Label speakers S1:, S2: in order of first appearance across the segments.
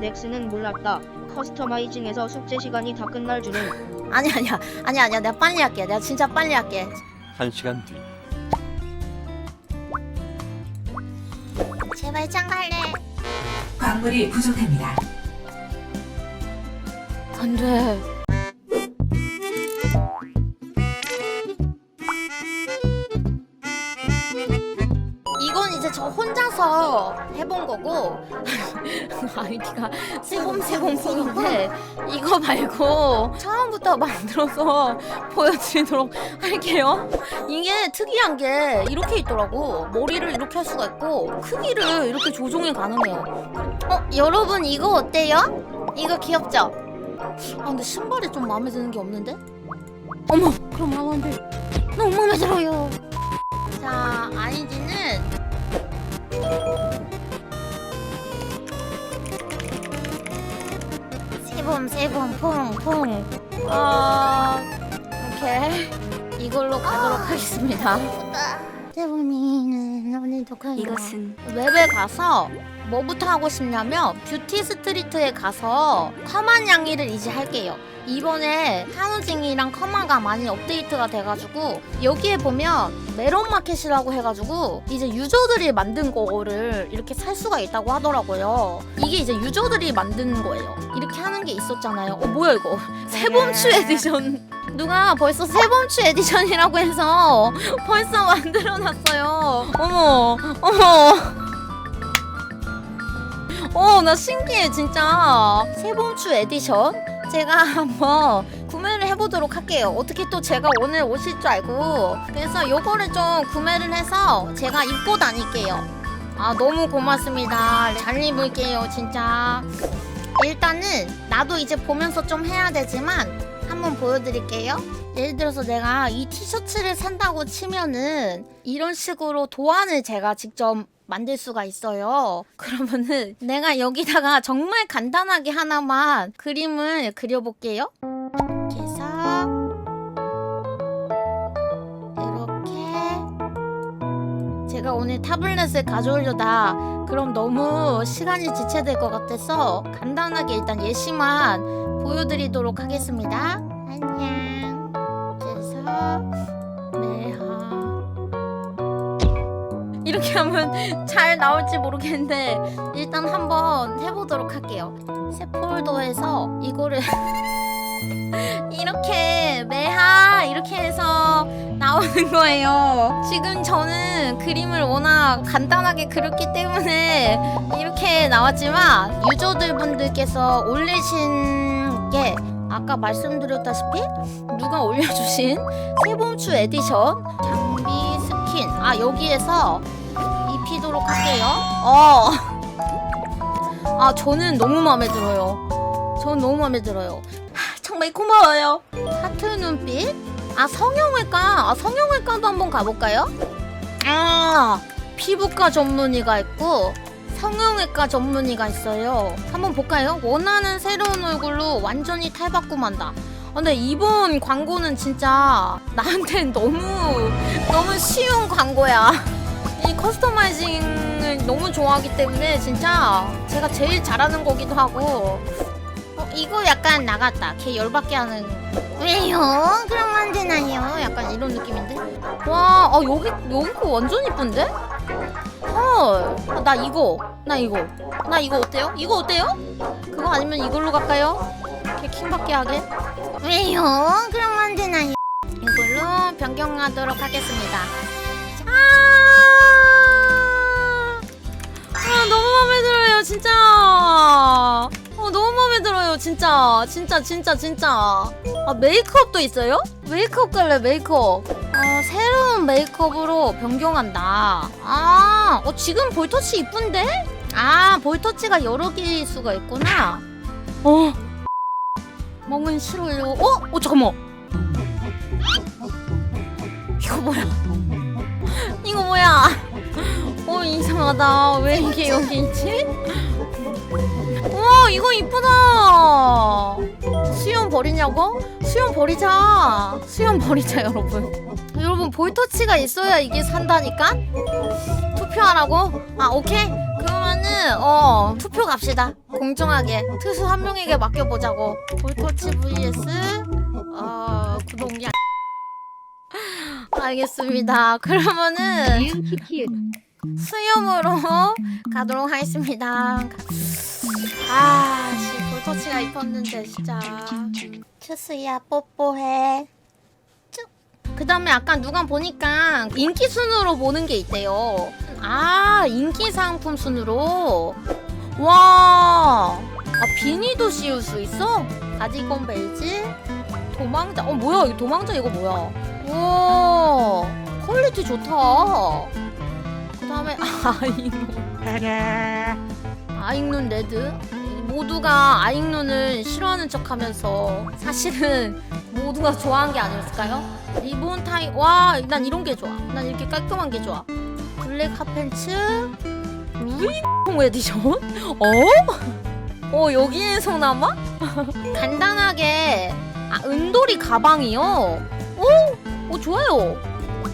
S1: 넥스는 몰랐다. 커스터마이징에서 숙제 시간이 다 끝날 줄은
S2: 아니 아니야 아니 아니야 내가 빨리 할게. 내가 진짜 빨리 할게.
S3: 한 시간 뒤
S2: 제발 장갈래.
S4: 광물이 부족합니다.
S2: 안 돼. 혼자서 해본 거고 아이디가 세봄세봄콩인데 이거 말고 처음부터 만들어서 보여드리도록 할게요 이게 특이한 게 이렇게 있더라고 머리를 이렇게 할 수가 있고 크기를 이렇게 조정이 가능해요 어 여러분 이거 어때요? 이거 귀엽죠? 아 근데 신발이 좀 마음에 드는 게 없는데? 어머 그럼 마음에 안 들. 너무 마음에 들어요. 자 아이디는 세범 세범 퐁퐁. 어 오케이. 이걸로 가도록 하겠습니다. 세범이는 오늘도 가요.
S5: 이것은
S2: 웹에 가서 뭐부터 하고 싶냐면 뷰티 스트리트에 가서 커만 양이를 이제 할게요. 이번에 한우징이랑 커마가 많이 업데이트가 돼가지고 여기에 보면 메론 마켓이라고 해가지고 이제 유저들이 만든 거를 이렇게 살 수가 있다고 하더라고요. 이게 이제 유저들이 만든 거예요. 이렇게 하는 게 있었잖아요. 어 뭐야 이거 세범추 에디션 누가 벌써 세범추 에디션이라고 해서 벌써 만들어놨어요. 어머 어머. 어, 나 신기해, 진짜. 세봄추 에디션. 제가 한번 구매를 해보도록 할게요. 어떻게 또 제가 오늘 오실 줄 알고. 그래서 요거를 좀 구매를 해서 제가 입고 다닐게요. 아, 너무 고맙습니다. 잘 입을게요, 진짜. 일단은 나도 이제 보면서 좀 해야 되지만 한번 보여드릴게요. 예를 들어서 내가 이 티셔츠를 산다고 치면은 이런 식으로 도안을 제가 직접 만들 수가 있어요. 그러면은 내가 여기다가 정말 간단하게 하나만 그림을 그려볼게요. 이렇게 해서 이렇게 제가 오늘 타블렛을 가져오려다 그럼 너무 시간이 지체될 것 같아서 간단하게 일단 예시만 보여드리도록 하겠습니다. 안녕. 그래서 매화 이렇게 하면 잘 나올지 모르겠는데 일단 한번 해보도록 할게요. 새 폴더에서 이거를 이렇게 매하 나오는 거예요. 지금 저는 그림을 워낙 간단하게 그렸기 때문에 이렇게 나왔지만 유저들 분들께서 올리신 게 아까 말씀드렸다시피 누가 올려주신 세봄추 에디션 장비 스킨. 아 여기에서 입히도록 할게요. 어. 아 저는 너무 마음에 들어요. 저는 너무 마음에 들어요. 하, 정말 고마워요. 하트 눈빛 아 성형외과 아 성형외과도 한번 가볼까요? 아 피부과 전문의가 있고 성형외과 전문의가 있어요 한번 볼까요? 원하는 새로운 얼굴로 완전히 탈바꿈한다 아, 근데 이번 광고는 진짜 나한텐 너무 너무 쉬운 광고야. 이 커스터마이징을 너무 좋아하기 때문에 진짜 제가 제일 잘하는 거기도 하고. 어, 이거 약간 나갔다. 걔 열받게 하는. 왜요? 그럼 안 되나요? 약간 이런 느낌인데. 와, 어, 여기 여기 거 완전 이쁜데? 헐, 아, 나 이거, 나 이거, 나 이거 어때요? 이거 어때요? 그거 아니면 이걸로 갈까요? 걔 킹받게 하게. 왜요? 그럼 안 되나요? 이걸로 변경하도록 하겠습니다. 아, 아 너무 마음에 들어요, 진짜. 어, 너무 마음에 들어요, 진짜. 진짜, 진짜, 진짜. 아, 메이크업도 있어요? 메이크업 갈래, 메이크업. 어, 새로운 메이크업으로 변경한다. 아, 어, 지금 볼터치 이쁜데? 아, 볼터치가 여러 개일 수가 있구나. 어, 멍은 싫어요. 어? 어 잠깐만. 이거 뭐야? 이거 뭐야? 어 이상하다. 왜 이게 여기 있지? 우와 이거 이쁘다. 수염 버리냐고? 수염 버리자. 수염 버리자 여러분. 여러분 볼터치가 있어야 이게 산다니까? 투표하라고? 아 오케이. 그러면은 어 투표 갑시다 공정하게 투수 한 명에게 맡겨보자고 볼터치 vs 어 구동량 알겠습니다 그러면은 수염으로 가도록 하겠습니다 아씨 볼터치가 입었는데 진짜 추수야 뽀뽀해 그 다음에 아까 누가 보니까 인기 순으로 보는 게 있대요. 아, 인기 상품 순으로? 와, 아, 비니도 씌울 수 있어? 가디건 벨지? 도망자, 어, 뭐야, 이 도망자 이거 뭐야? 우와, 퀄리티 좋다. 그 다음에, 아잉눈. 아잉눈 레드? 모두가 아잉눈을 싫어하는 척 하면서 사실은 모두가 좋아한 게 아니었을까요? 리본 타이 와난 이런 게 좋아 난 이렇게 깔끔한 게 좋아 블랙 핫팬츠 루이퐁 에디션 어? 어 여기에서 남아? 간단하게 아 은돌이 가방이요 오, 오 좋아요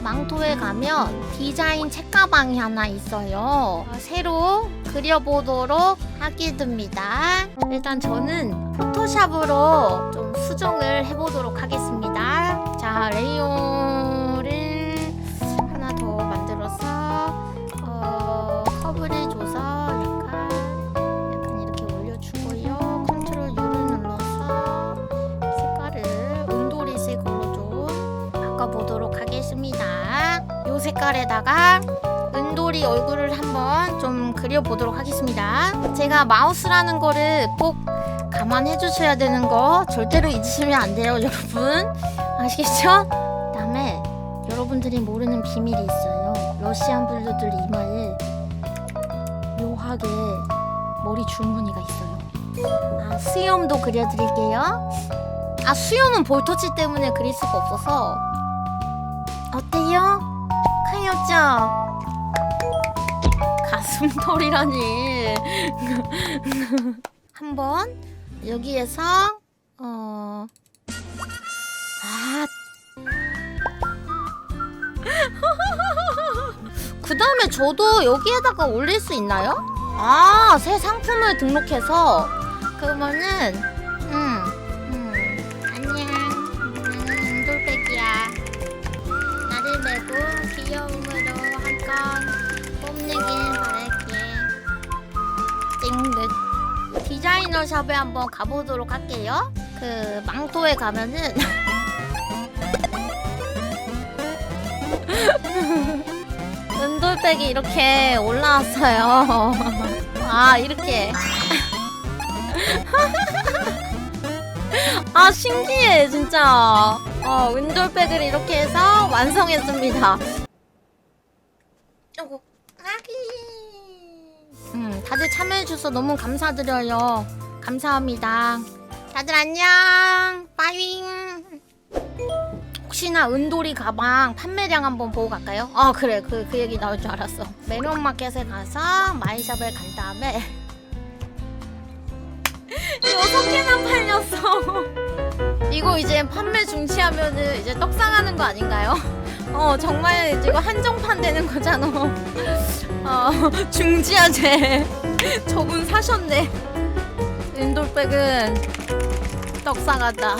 S2: 망토에 가면 디자인 책가방이 하나 있어요 아, 새로 그려보도록 하게 됩니다. 일단 저는 포토샵으로 좀 수정을 해보도록 하겠습니다. 자 레이어를 하나 더 만들어서 어, 커브를 줘서 약간 약간 이렇게 올려주고요. 컨트롤 U를 눌러서 색깔을 은돌이색으로 좀 바꿔보도록 하겠습니다. 요 색깔에다가 은돌이 얼굴을 한번 좀 그려보도록 하겠습니다 제가 마우스라는 거를 꼭 감안해 주셔야 되는 거 절대로 잊으시면 안 돼요 여러분 아시겠죠? 그다음에 여러분들이 모르는 비밀이 있어요. 러시안 블루들 이마에 묘하게 머리 줄무늬가 있어요. 아 수염도 그려드릴게요. 아 수염은 볼터치 때문에 그릴 수가 없어서 어때요? 가요죠? 가슴털이라니 한번 여기에서 어 아. 그 다음에 저도 여기에다가 올릴 수 있나요? 아, 새 상품을 등록해서 그러면은 찡긋. 디자이너 샵에 한번 가보도록 할게요. 그 망토에 가면은 은돌백이 이렇게 올라왔어요. 아 이렇게. 아 신기해 진짜. 어 은돌백을 이렇게 해서 완성했습니다. 아기. 음 다들 참여해주셔서 너무 감사드려요. 감사합니다. 다들 안녕. 빠잉. 혹시나 은돌이 가방 판매량 한번 보고 갈까요? 아 그래 그, 그 얘기 나올 줄 알았어 메론마켓에 가서 마이샵을 간 다음에 여섯 개나 팔렸어 이거 이제 판매 중지하면은 이제 떡상하는 거 아닌가요? 어 정말 이거 한정판 되는 거잖아. 어 중지하재 저분 사셨네. 은돌백은 떡상하다